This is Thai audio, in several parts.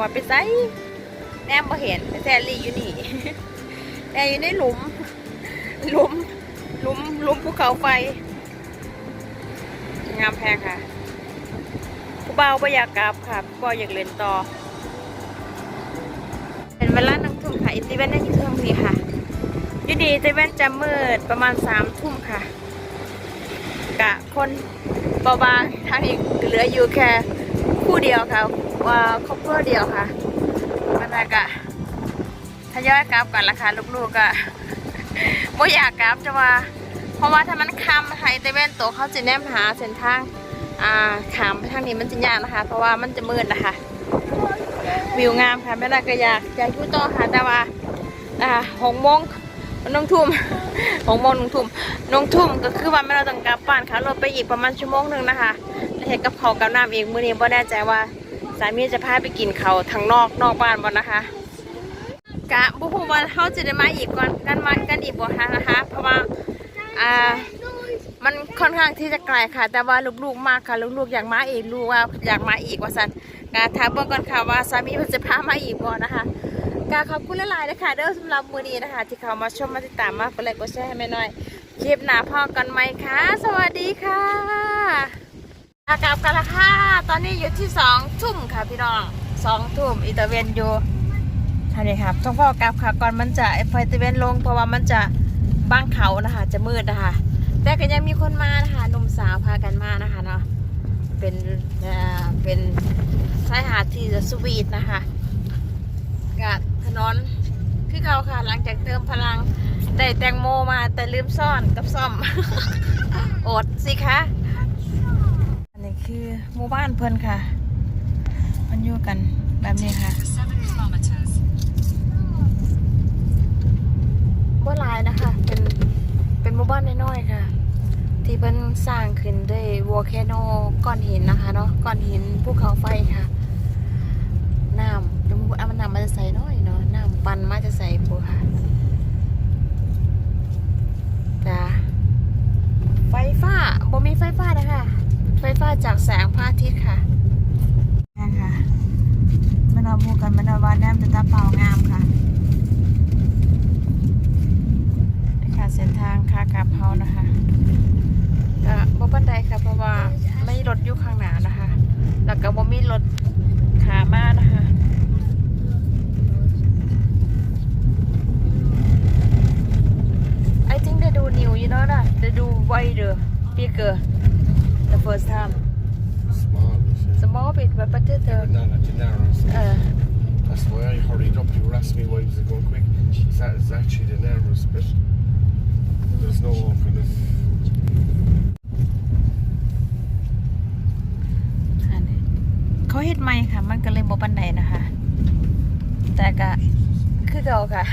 ว่าไปไสแนมบ่เห็นแซลลี่อยู่นี่แต่อยู่ในหลุม หลุม หลุม หลุมภูเขาไฟ งามแพงค่ะ ผู้เบาบ่อยากกลับค่ะผู้เบาอยากเล่นต่อ เป็นเวลานั่งทุ่มค่ะอินติเวนได้ที่เครื่องนี้ค่ะยู่ดีอินติเวนจะมืดประมาณสามทุ่มค่ะ กะคนเบาบางทางอีกเหลืออยู่แค่คู่เดียวค่ะ ว่าครอบครัวเดียวค่ะมันกะทยอยกลับกันละค่ะลูกๆก็บ่อยากกลับจะว่า เพราะว่าถ้ามันคำนะคะอินเตเวนตัวเขาจะแนมหาเส้นทางอ่าขามไปทางนี้มันจะยากนะคะ เพราะว่ามันจะมืดนะคะ วิวงามค่ะแม่ดาก็อยากอยากยู่ต่อค่ะแต่ว่านะคะหกโมงนงทุ่มหกโมงนงทุ่มนงทุ่มก็คือว่าแม่เราต้องกลับบ้านค่ะรถไปอีกประมาณชั่วโมงหนึ่งนะคะแล้วเห็นกับเขากับน้ำเองมื้อนี้บ่แน่ใจว่า สามีจะพาไปกินเขาทางนอกนอกบ้านบ่นะคะกะบุฮูว่าเขาจะได้มาอีกก่อนกันมากันอีกบ่คะนะคะ เพราะว่าอ่ามันค่อนข้างที่จะไกลค่ะ แต่ว่าลูกๆมากค่ะลูกๆอยากมาอีกลูกว่าอยากมาอีกว่าสันกะถามเบิ่งก่อนค่ะว่าสามีเพิ่นจะพามาอีกบ่นะคะกะขอบคุณหลายๆนะคะเด้อสำหรับมือนี้นะคะ ที่เขามาชมมาติดตามมากดไลค์กดแชร์ให้แม่น้อยคลิปหน้าพ่อกันไหมคะ สวัสดีค่ะ กลับกันละค่ะ ตอนนี้อยู่ที่สองทุ่มค่ะพี่น้องสองทุ่มอีตาเวนอยู่ท่านี้ครับต้องพ่อกลับค่ะก่อนมันจะไฟตะเวนลง เพราะว่ามันจะบ้างเขานะคะ จะมืดนะคะ แต่ก็ยังมีคนมานะคะหนุ่มสาวพากันมานะคะเนาะเป็นเอ่อเป็นชายหาดที่จะสวีทนะคะกับถนนคือเขาค่ะหลังจากเติมพลังได้แตงโมมาแต่ลืมซ่อนกับซ่อมอดสิคะ คือหมู่บ้านเพิ่นค่ะ มันอยู่กันแบบนี้ค่ะบ่หลายนะคะ เป็นเป็นหมู่บ้านน้อยๆค่ะ ที่เพิ่นสร้างขึ้นด้วยวอลแคโนก้อนหินนะคะเนาะก้อนหินภูเขาไฟค่ะน้ำดูอะมันน้ำมันจะใสน้อยเนาะน้ำปันมาจะใสปูค่ะจ้าไฟฟ้าบ่มีไฟฟ้านะคะ ไฟฟ้าจากแสงพระอาทิตย์ค่ะนั่นค่ะมันเอาพูกันมันเอาว่าแนมเป็นตาเปล่างามค่ะนี่ค่ะเส้นทางคากลับเฮานะคะก็บ่ปันไดค่ะ เพราะว่าไม่รถอยู่ข้างหน้านะคะ แล้วก็บ่มีรถขามานะคะ I think they do new you know that they do wider bigger the first time Small, is it? small bit but better But no, that's a narrow. isn't it? uh, That's why I hurried up. You were asking me why was it going quick. That is actually the narrowest bit. There's no kind of อันนี้เขาเฮ็ดใหม่ค่ะ มันก็เลยบ่ปันไดนะคะ แต่ก็คือเก่าค่ะ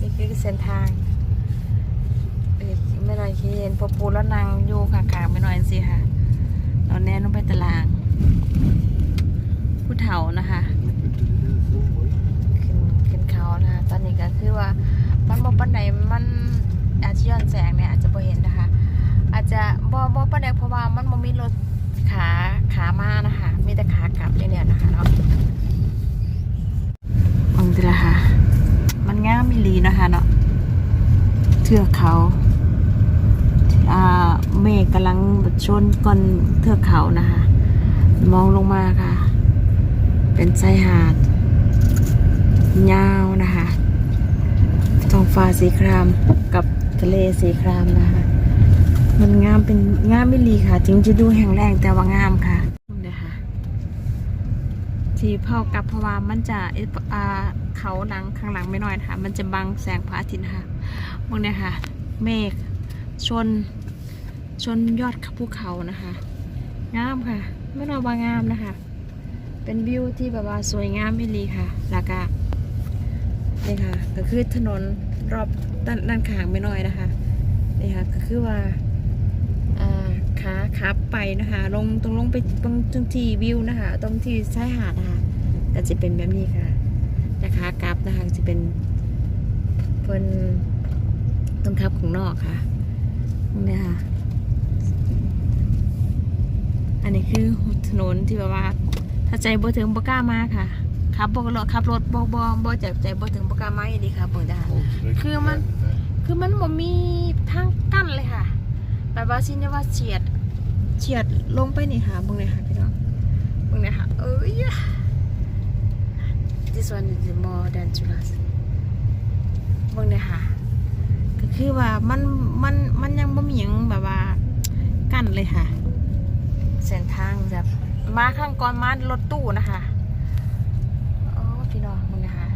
นี่คือเส้นทางเอ้ยไม่น้อยที่เห็นพอปูแล้วนางอยู่ข้างๆไม่น้อยสิค่ะเราแน่ลงไปตาราง ผู้เฒ่า นะคะขึ้นขึ้นเขานะคะตอนนี้ก็คือว่ามันบ่ปันไดมันอาจจะย้อนแสงเนี่ยอาจจะบ่เห็นนะคะ อาจจะบ่บ่ปันไดเพราะว่ามันบ่มีรถขาขามานะคะ มีแต่ขากลับอย่างเดียวนะคะเนาะมองดีละค่ะ มันง่ามมิลีนะคะเนาะเทือกเขาอ่าเมฆกำลังชนก้อนเทือกเขานะคะ มองลงมาค่ะ เป็นชายหาดยาวนะคะท้องฟ้าสีครามกับทะเลสีครามนะคะ มันงามเป็นงามไม่ลีค่ะจริงจะดูแห้งแรงแต่ว่างามค่ะนี่ค่ะที่เผากับเพราะว่ามันจะเอ่าเขาหลังข้างหลังไม่น้อยนะคะ มันจะบังแสงพระอาทิตย์นะคะมองเนี่ยค่ะ เมฆชนชนยอดภูเขานะคะ งามค่ะ ไม่น้อยว่างามนะคะ เป็นวิวที่แบบว่าสวยงามไม่ลีค่ะแล้วก็นี่ค่ะ ก็คือถนนรอบด้านด้านข้างไม่น้อยนะคะนี่ค่ะก็คือว่าอ่าขาขาไปนะคะ ลงตรงลงไปตรงตรงที่วิวนะคะ ตรงที่ชายหาดนะคะก็จะเป็นแบบนี้ค่ะแต่ขากลับนะคะจะเป็นเพิ่นต้นขับของนอกค่ะนี่ค่ะ อันนี้คือถนนที่แบบว่า ถ้าใจบ่ถึงบ่กล้ามาค่ะขับบ่รถขับรถบ่บ่บ่จากใจบ่ถึงบ่กล้ามาอีดีค่ะเบิ่งจ้า Oh, did I Cứ keep mà- that there? คือมันบ่มีทางกั้นเลยค่ะแบบว่าสิเนี่ยว่าเฉียดเฉียดลงไปนี่ค่ะเบิ่งเลยค่ะพี่น้องเบิ่งเลยค่ะเอ้ย this one is more dangerous เบิ่งเลยค่ะก็คือว่ามันมันมันยังบ่มีหยังแบบว่ากั้นเลยค่ะ เส้นทางแบบ มาข้างก่อนมารถตู้นะคะโอ้พี่น้องเบิ่งเลยค่ะ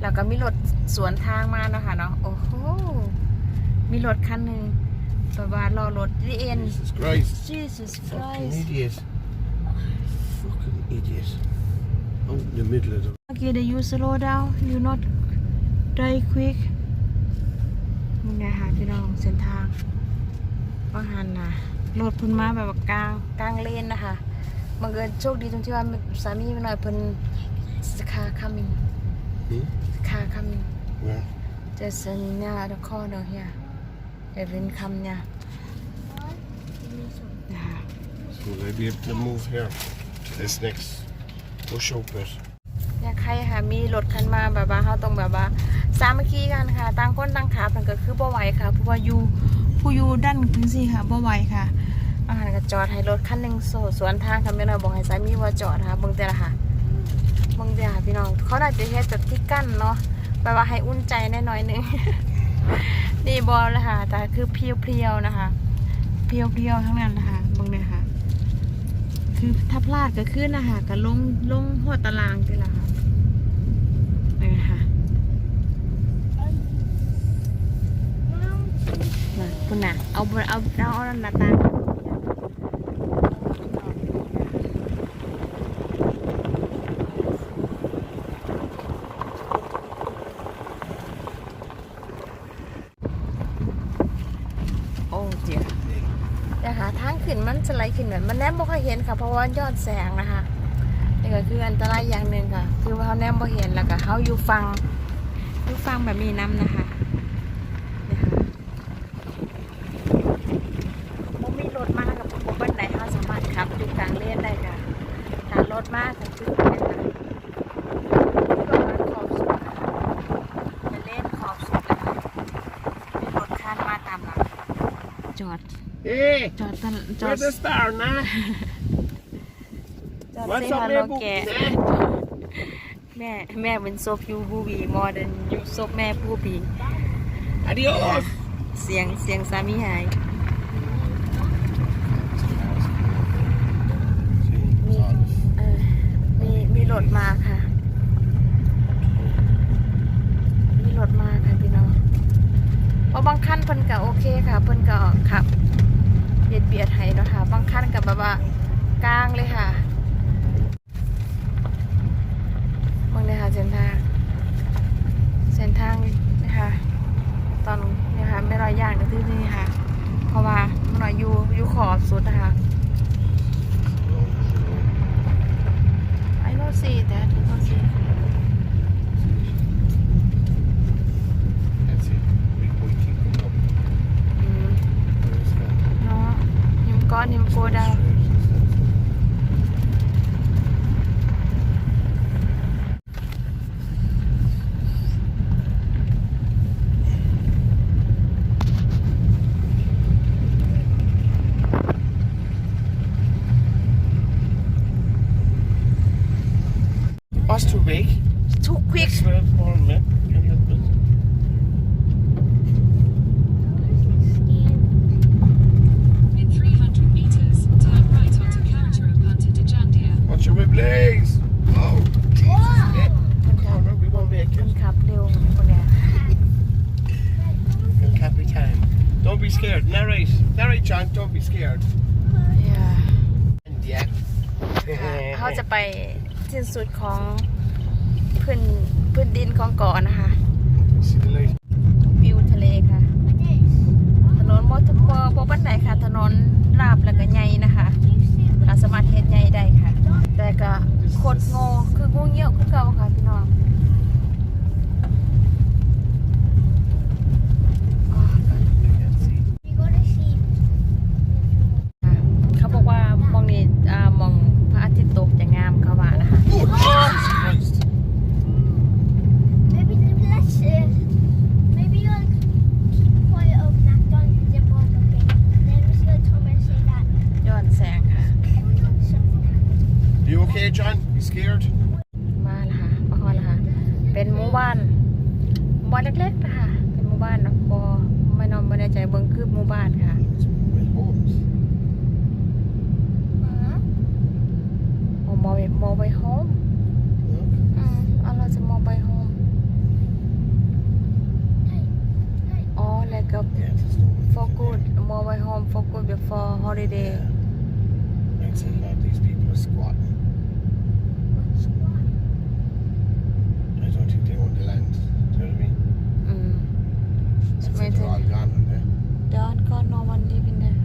แล้วก็มีรถสวนทางมาเนาะค่ะเนาะโอ้โหมีรถคันหนึ่งแบบว่ารอรถดีเอ็น Jesus Christ. Jesus Fucking Christ idiot. Fucking idiot. Out in the middle of the. Okay the you slow down you not drive quick มึงไงค่ะพี่น้องเส้นทางว่าหันนะรถเพิ่นมาแบบว่ากลางกลางเลนนะคะ บังเอิญโชคดีตรงที่ว่าสามีมาหน่อยเพิ่นสคา coming Hmm? สคา coming Where? just in near the corner here Evelyn come เนี่ยนะคะ Will I be able to move here to this next push up bit? อยากใครค่ะมีรถคันมาแบบว่าเขาต้องแบบว่าสามัคคีกันค่ะต่างคนต่างขามันก็คือบ่ไหวค่ะเพราะว่าอยู่ผู้อยู่ด้านจังซี่ค่ะบ่ไหวค่ะ อาหารก็จอดให้รถคันหนึ่งโซสวนทางค่ะแม่น้อยบอกให้สามีว่าจอดค่ะเบิ่งแต่ละค่ะเบิ่งแต่ละค่ะพี่น้อง เขาน่าจจะเฮ็ดแบบที่กั้นเนาะแบบว่าให้อุ่นใจแน่น้อยหนึง นี่บอลเลยค่ะ แต่คือเพียวๆนะคะ เพียวๆทั้งนั้นนะคะเบิ่งเลยค่ะ คือถ้าพลาดก็ขึ้นนะคะก็ลงลงหัวตารางนี่แหละค่ะนี่ค่ะมาคุณน่ะเอาเอาเอาเอาหน้าตางโอ้เจีย แต่หาทาง สไลด์ขึ้นเหมือนมันแนมบ่ค่อยเห็นค่ะ เพราะว่ายอดแสงนะคะนี่ก็คืออันตรายอย่างหนึ่งค่ะ คือว่าเขาแนมบ่เห็นแล้วก็เขาอยู่ฟังอยู่ฟังแบบมีน้ำนะคะนี่ค่ะบ่มีรถมากับผมบ้านไหนเขาสามารถขับอยู่กลางเลนได้ค่ะถ้ารถมากก็คือเป็นค่ะประมาณขอบสุดค่ะเป็นเลนขอบสุดนะคะมีรถคันมาตามหลังจอด Hey! จอดตลจอด Where's the star, nah? จอด What's เซ up, ฮา man? โล Book, แก nah? แม่แม่เป็นซบยูบูบีมอเดนยูซบแม่ผู้บี Adios! เสียงเสียงสามีหายเออมีมีรถมาค่ะ มีรถมาค่ะพี่น้องเพราะบางขั้นเพิ่นก็โอเคค่ะเพิ่นก็ขับ เบียดเบียดให้เนาะค่ะ บางขั้นกับแบบว่ากลางเลยค่ะมองเลยค่ะเส้นทาง เส้นทางนะคะตอนนี้ค่ะไม่รอยยากก็ที่นี่ค่ะ เพราะว่ามันรอยอยู่อยู่ขอบสุดนะคะ I don't see that I don't see That's it. Big white thing coming up. อืม Where's that? เนาะหิมก้อนหิมโกดาว That's too big. ทุกควิก That's where it's born, man. Can't help it. In 300 meters, turn right onto Karatara Punta de Jandia. Watch your whip legs. Oh, Jesus. Yeah. Corner, we won't make มัน it. ขับเร็วคนเนี้ย El Capitan. Don't be scared. Narrate. Narrate, John. Don't be scared. อย่า And yeah. เขา จะไปสิ้นสุดของพื้นพื้นดินของเกาะนะคะ See the light. วิวทะเลค่ะ ถนนบทบบ่บันไดค่ะ ถนนราบแล้วก็ใหญ่นะคะเราสามารถเฮ็ดใหญ่ได้ค่ะ แต่ก็โคตรโง่คืองูเงี้ยวคือเก่าค่ะพี่น้อง okay, John? You scared? มาละค่ะปะคอละค่ะ เป็นหมู่บ้านหมู่บ้านเล็กๆนะคะเป็นหมู่บ้านนะพอไม่นอนไม่ได้ใจเบิ้งคืบหมู่บ้านค่ะ It's moving homes. โอ้มอไปมอไปโฮม Look. อืมเอาเราจะมอไปโฮมอ๋อแล้วก็ Yeah, it's just moving. for good มอไปโฮม for good before holiday Yeah. And somehow these people are squatting. The land. Do you know what I mean? อืม I'd say Right they're all gone, aren't they? don't go no one living there